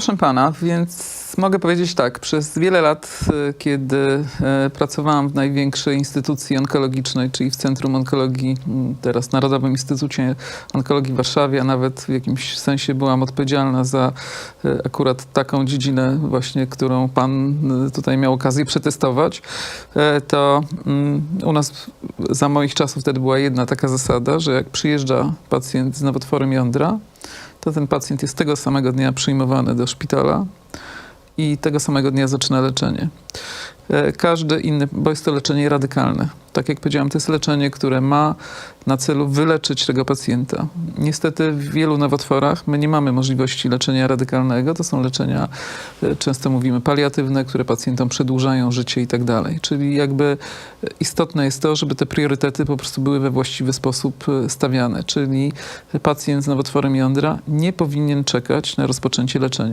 proszę pana, więc mogę powiedzieć tak. Przez wiele lat, e, kiedy e, pracowałam w największej instytucji onkologicznej, czyli w Centrum Onkologii, teraz Narodowym Instytucie Onkologii w Warszawie, a nawet w jakimś sensie byłam odpowiedzialna za e, akurat taką dziedzinę właśnie, którą pan tutaj miał okazję przetestować, to mm, u nas za moich czasów wtedy była jedna taka zasada, że jak przyjeżdża pacjent z nowotworem jądra, to ten pacjent jest tego samego dnia przyjmowany do szpitala i tego samego dnia zaczyna leczenie. E, Każdy inny, bo jest to leczenie radykalne. Tak jak powiedziałam, to jest leczenie, które ma na celu wyleczyć tego pacjenta. Niestety w wielu nowotworach my nie mamy możliwości leczenia radykalnego. To są leczenia, e, często mówimy, paliatywne, które pacjentom przedłużają życie i tak dalej. Czyli jakby e, istotne jest to, żeby te priorytety po prostu były we właściwy sposób stawiane. Czyli pacjent z nowotworem jądra nie powinien czekać na rozpoczęcie leczenia.